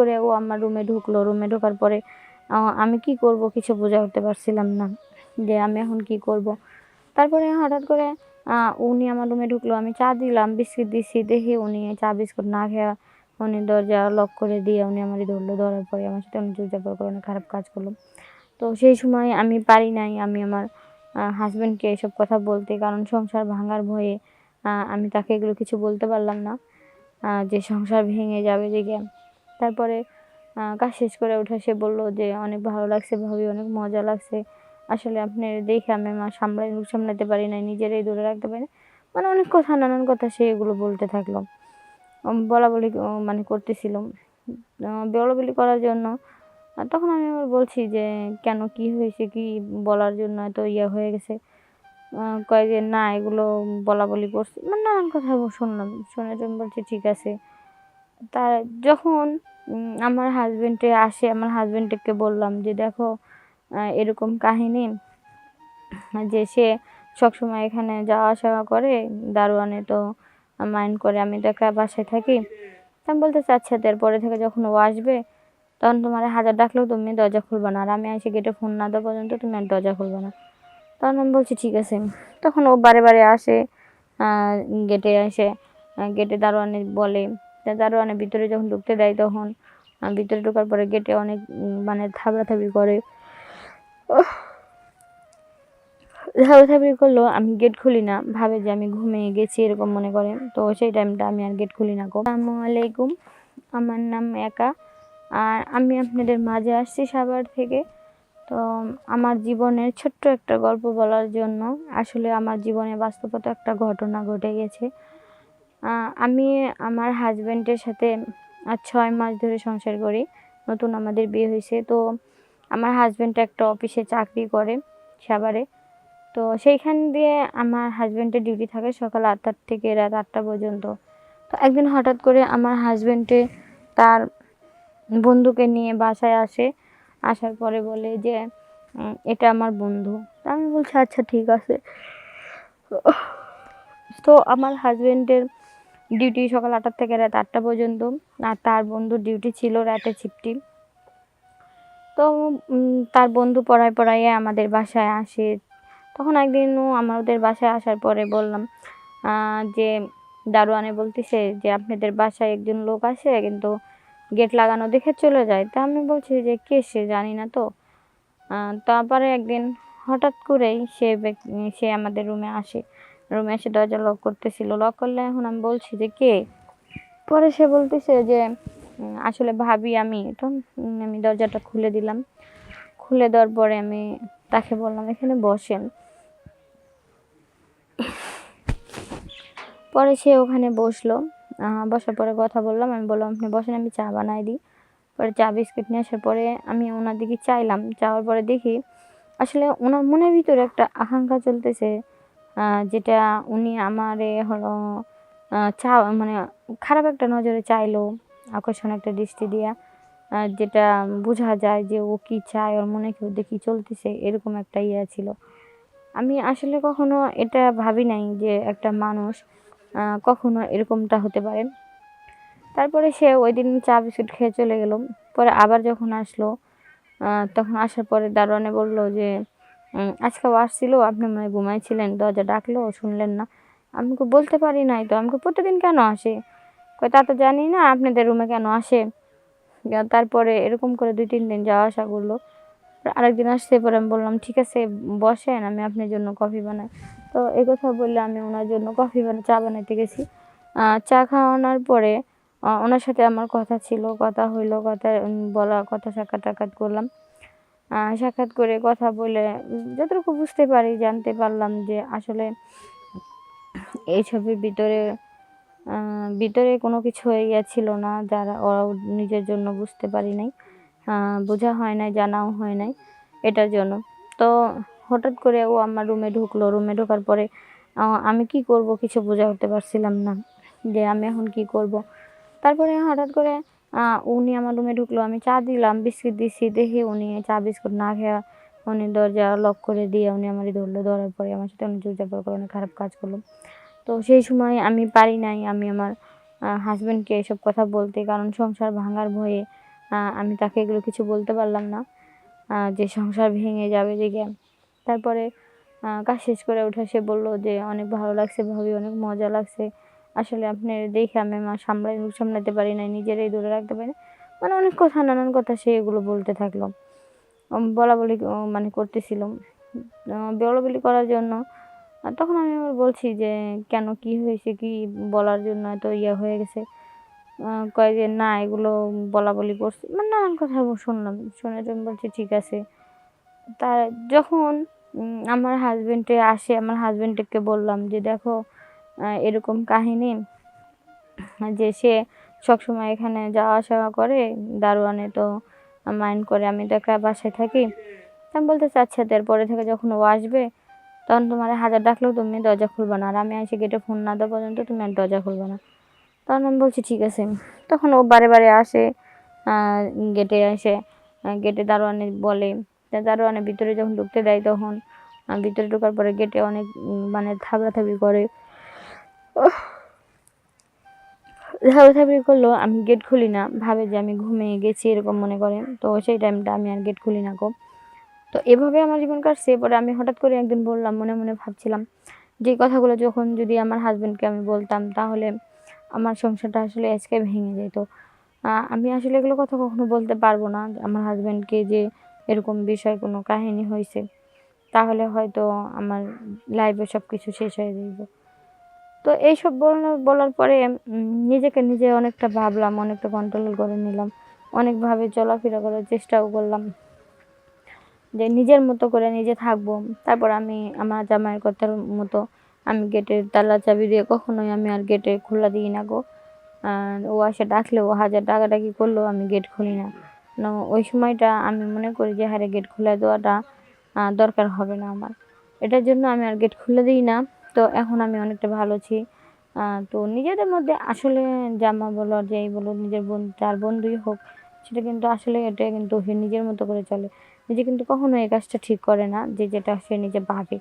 করে ও আমার রুমে ঢুকলো। রুমে ঢোকার পরে আমি কি করব কিছু বোঝা উঠতে পারছিলাম না যে আমি এখন কি করব। তারপরে হঠাৎ করে উনি আমার রুমে ঢুকলো। আমি চা দিলাম, বিস্কিট দিচ্ছি দেখি উনি চা, বিস্কুট না খেয়ে উনি দরজা লক করে দিয়ে উনি আমারই ধরলো। ধরার পরে আমার সাথে অনেক জোরজাপড় করে অনেক খারাপ কাজ করল। তো সেই সময় আমি পারি নাই আমি আমার হাজব্যান্ডকে এসব কথা বলতে। কারণ সংসার ভাঙার ভয়ে আমি তাকে এগুলো কিছু বলতে পারলাম না। যে সংসার ভেঙে যাবে দিকে তারপরে কাজ শেষ করে উঠে সে বলল যে, অনেক ভালো লাগছে ভাবি, অনেক মজা লাগছে। আসলে আপনি দেখে আমি মা সামলাই সামলাতে পারি না নিজেরাই দূরে রাখতে পারি না মানে অনেক কথা, নানান কথা সে এগুলো বলতে থাকল। বলা বলি মানে করতেছিল। বলা বলি করার জন্য তখন আমি আবার বলছি যে, কেন, কি হয়েছে, কি বলার জন্য এত ইয়ে হয়ে গেছে? কয় যে, না, এগুলো বলা বলি করছে। মানে নানান কথা শুনলাম, শুনে তুমি বলছি, ঠিক আছে। তা যখন আমার হাজবেন্ডে আসে, আমার হাজবেন্ডকে বললাম যে, দেখো এরকম কাহিনী যে সে সবসময় এখানে যাওয়া আসা করে, দারোয়ানে তো মাইন্ড করে, আমি তো একা বাসায় থাকি। তা বলতেছি আচ্ছা তারপরে থেকে যখন ও আসবে, তখন তোমার হাজার ডাকলেও তুমি দরজা খুলবে না। আর আমি এসে গেটে ফোন না দেওয়া পর্যন্ত তুমি আর দরজা খুলবে না। তখন আমি বলছি, ঠিক আছে। তখন ও বারে বারে আসে গেটে এসে গেটে দারোয়ানে বলে তা দারোয়ানে ভিতরে যখন ঢুকতে দেয় তখন ভিতরে ঢোকার পরে গেটে অনেক মানে থাবড়াথাবড়ি করে। ধাবাধাবি করল, আমি গেট খুলি না, ভাবে যে আমি ঘুমিয়ে গেছি এরকম মনে করে। তো সেই টাইমটা আমি আর গেট খুলি না আসসালামু আলাইকুম, আমার নাম একা। আর আমি আপনাদের মাঝে আসছি সাভার থেকে। তো আমার জীবনের ছোট্ট একটা গল্প বলার জন্য, আসলে আমার জীবনে বাস্তবতা একটা ঘটনা ঘটে গেছে। আমি আমার হাজব্যান্ডের সাথে আজ ছয় মাস ধরে সংসার করি। নতুন আমাদের বিয়ে হয়েছে। তো আমার হাজব্যান্ড একটা অফিসে চাকরি করে সাভারে। তো সেইখান দিয়ে আমার হাজব্যান্ডের ডিউটি থাকে সকাল আটটার থেকে রাত আটটা পর্যন্ত। তো একদিন হঠাৎ করে আমার হাজব্যান্ডে তার বন্ধুকে নিয়ে বাসায় আসে। আসার পরে বলে যে এটা আমার বন্ধু। আমি বলছি আচ্ছা ঠিক আছে। তো আমার হাজব্যান্ডের ডিউটি সকাল আটটার থেকে রাত আটটা পর্যন্ত। আর তার বন্ধুর ডিউটি ছিল রাতে শিফটি তো তার বন্ধু পড়ায় পড়াইয়ে আমাদের বাসায় আসে। তখন একদিন ও আমাদের বাসায় আসার পরে বললাম যে দারোয়ানে বলতেছে যে, আপনাদের বাসায় একজন লোক আসে, কিন্তু গেট লাগানো দেখে চলে যায়। তা আমি বলছি যে, কে সে? জানি না তো। তারপরে একদিন হঠাৎ করেই সে সে আমাদের রুমে আসে। রুমে এসে দরজা লক করতেছিল। লক করলে এখন আমি বলছি যে কে? পরে সে বলতেছে যে আসলে ভাবি আমি। তো আমি দরজাটা খুলে দিলাম। খুলে দেওয়ার পরে আমি তাকে বললাম, এখানে বসেন। পরে সে ওখানে বসল। বসার পরে কথা বললাম। আমি বললাম, আপনি বসেন, আমি চা বানাই দিই। পরে চা বিস্কিট নিয়ে আসার পরে আমি ওনার দিকে চাইলাম। চাওয়ার পরে দেখি, আসলে ওনার মনের ভিতরে একটা আকাঙ্ক্ষা চলতেছে। যেটা উনি আমারে হলো চা মানে খারাপ একটা নজরে চাইলো, আকর্ষণ একটা দৃষ্টি দিয়া যেটা বোঝা যায় যে ও কি চায়, ওর মনে কেউ দেখি চলতেছে, এরকম একটা ইয়ে ছিল। আমি আসলে কখনো এটা ভাবি নাই যে একটা মানুষ কখনো এরকমটা হতে পারে। তারপরে সে ওই দিন চা বিস্কুট খেয়ে চলে গেল। পরে আবার যখন আসলো তখন আসার পরে দারোয়ানে বলল যে আজকেও আসছিল, আপনি মনে হয় ঘুমাইছিলেন দরজা ডাকলো শুনলেন না। আমাকে বলতে পারি নাই তো, আমাকে প্রতিদিন কেন আসে? কয় তা তো জানি না আপনাদের রুমে কেন আসে। তারপরে এরকম করে দুই তিন দিন যাওয়া আসা করল। আরেকদিন আসতে পরে আমি বললাম, ঠিক আছে, বসেন, আমি আপনার জন্য কফি বানাই। তো এই কথা বললে আমি ওনার জন্য কফি বানা চা বানাইতে গেছি। চা খাওয়ানোর পরে ওনার সাথে আমার কথা ছিল, কথা হইল, কথা বলা, কথা সাক্ষাৎ করলাম। সাক্ষাৎ করে কথা বলে যতটুকু বুঝতে পারি, জানতে পারলাম যে আসলে এই ছবির ভিতরে ভিতরে কোনো কিছু হয়ে গিয়েছিল না, যারা ওরাও নিজের জন্য বুঝতে পারি নাই বোঝা হয় নাই, জানাও হয় নাই এটার জন্য। তো হঠাৎ করে ও আমার রুমে ঢুকলো। রুমে ঢোকার পরে আমি কি করব কিছু বোঝা উঠতে পারছিলাম না, যে আমি এখন কি করব। তারপরে হঠাৎ করে উনি আমার রুমে ঢুকলো, আমি চা দিলাম, বিস্কিট দিচ্ছি দেখি উনি চা, বিস্কুট না খেয়ে উনি দরজা লক করে দিয়ে উনি আমারই ধরলো, ধরার পরে আমার সাথে অনেক জোরজাপড় করে অনেক খারাপ কাজ করল। তো সেই সময় আমি পারি নাই, আমি আমার হাজব্যান্ডকে এসব কথা বলতে, কারণ সংসার ভাঙার ভয়ে আমি তাকে এগুলো কিছু বলতে পারলাম না যে সংসার ভেঙে যাবে দিকে তারপরে কাজ শেষ করে উঠে সে বলল যে, অনেক ভালো লাগছে ভাবি, অনেক মজা লাগছে। আসলে আপনি দেখে আমি আমার সামলাই সামলাতে পারি না নিজেরাই দূরে রাখতে পারি না। মানে অনেক কথা নানান কথা সে এগুলো বলতে থাকল। বলা বলি মানে করতেছিল। আহ, বলা বলি করার জন্য আর তখন আমি আবার বলছি যে কেন কি হয়েছে কি বলার জন্য এত ইয়ে হয়ে গেছে? কয় যে না এগুলো বলা বলি করছে। মানে নানান কথা শুনলাম শুনে আমি বলছি ঠিক আছে। তা যখন আমার হাজব্যান্ডে আসে আমার হাজব্যান্ডকে বললাম যে দেখো এরকম কাহিনী যে সে সবসময় এখানে যাওয়া আসা করে। দারোয়ানে তো মাইন্ড করে আমি তো একা বাসায় থাকি। আমি বলতেছি আচ্ছা তারপরে থেকে যখন ও আসবে, তখন তোমার হাজার ডাকলেও তুমি দরজা খুলবে না। আর আমি এসে গেটে ফোন না দেওয়া পর্যন্ত তুমি আর দরজা খুলবে না। তখন আমি বলছি, ঠিক আছে। তখন ও বারে বারে আসে গেটে এসে গেটে দারোয়ানে বলে তা দারোয়ানের ভিতরে যখন ঢুকতে দেয় তখন ভিতরে ঢোকার পরে গেটে অনেক মানে থাবড়াথাবড়ি করে। ধাবড়াধাবড়ি করল, আমি গেট খুলি না, ভাবে যে আমি ঘুমিয়ে গেছি এরকম মনে করে। তো সেই টাইমটা আমি আর গেট খুলি না গো। তো এভাবে আমার জীবন কাটছে পরে আমি হঠাৎ করে একদিন বললাম, মনে মনে ভাবছিলাম যে কথাগুলো যখন যদি আমার হাজব্যান্ডকে আমি বলতাম, তাহলে আমার সংসারটা আসলে আজকে ভেঙে যেত। আমি আসলে এগুলো কথা কখনো বলতে পারব না আমার হাজব্যান্ডকে যে এরকম বিষয় কোনো কাহিনী হয়েছে, তাহলে হয়তো আমার লাইফে সব কিছু শেষ হয়ে যাইব। তো এইসব বলার পরে নিজেকে নিজে অনেকটা ভাবলাম, অনেকটা কন্ট্রোল করে নিলাম। অনেকভাবে চলাফেরা করার চেষ্টাও করলাম। যে নিজের মতো করে নিজে থাকব। তারপর আমি আমার জামাইয়ের কথার মতো আমি গেটের তালা চাবি দিয়ে কখনোই আমি আর গেটে খোলা দিই না গো। ও আসে ডাকলেও হাজার ডাকাডাকি করলেও আমি গেট খুলি না। ওই সময়টা আমি মনে করি যে হারে গেট খুলে দেওয়াটা দরকার হবে না আমার। এটার জন্য আমি আর গেট খুলে দিই না। তো এখন আমি অনেকটা ভালো আছি। তো নিজেদের মধ্যে আসলে জামা বলো আর যাই বলো, নিজের বোন, যার বন্ধুই হোক, সেটা কিন্তু আসলে এটা কিন্তু সে নিজের মতো করে চলে। নিজে কিন্তু কখনো এই কাজটা ঠিক করে না যে যেটা সে নিজে ভাবে।